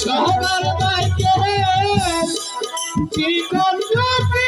সহকার বাইকে কি করতে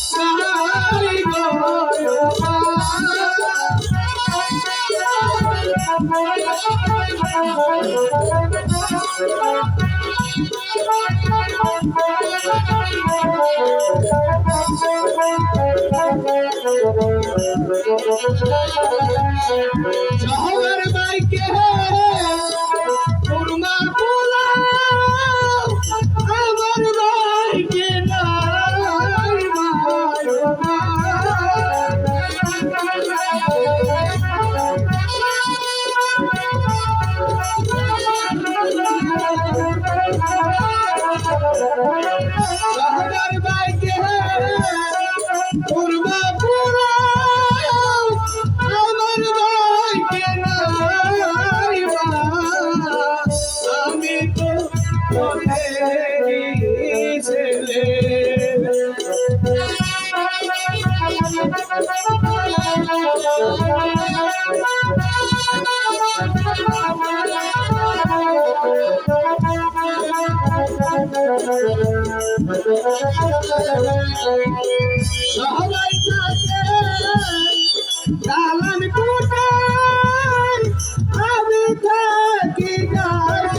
শহর বাইকে সবাই থাকে দালান কোটায় আমি থাকি সবাই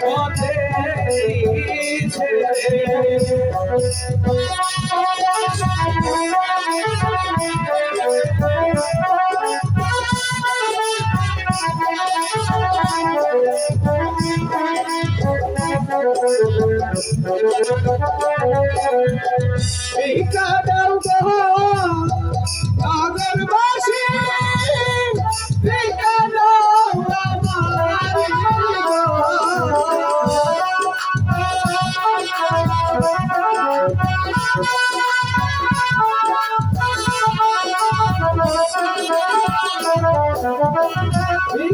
পথে এই এই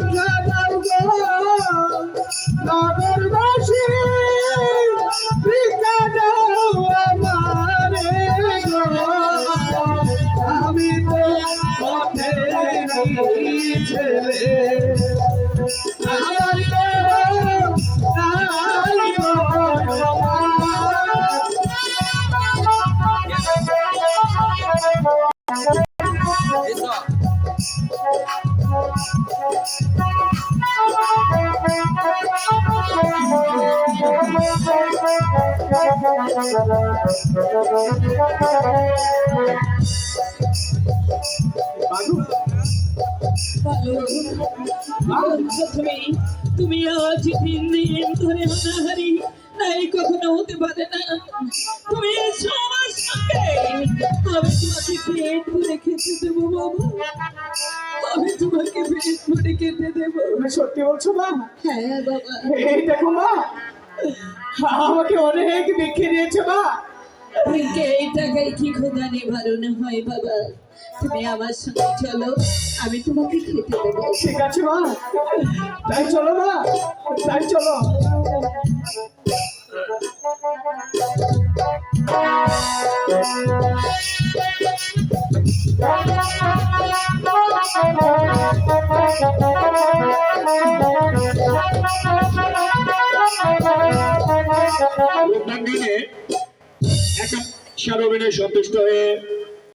তুমি তুমি আজ তিন দিন ধরে হানাহারি নাই কখনো হতে পারে না। তুমি সঙ্গে। আমি তোমাকে পেট ভরে খেতে দেবো ভরে দেবো তুমি সত্যি বলছো মা? হ্যাঁ বাবা এই দেখো মা আমাকে অনেক বিক্ষে দিয়েছে মা। থেকে এই টাকায় কি খোদা নিবারণ হয় বাবা? তুমি আমার সঙ্গে চলো আমি তোমাকে খেতে দেবো। ঠিক আছে মা তাই চলো মা তাই চলো। Thank you. দিনে এক সর্ববিনয় সন্তুষ্ট হয়ে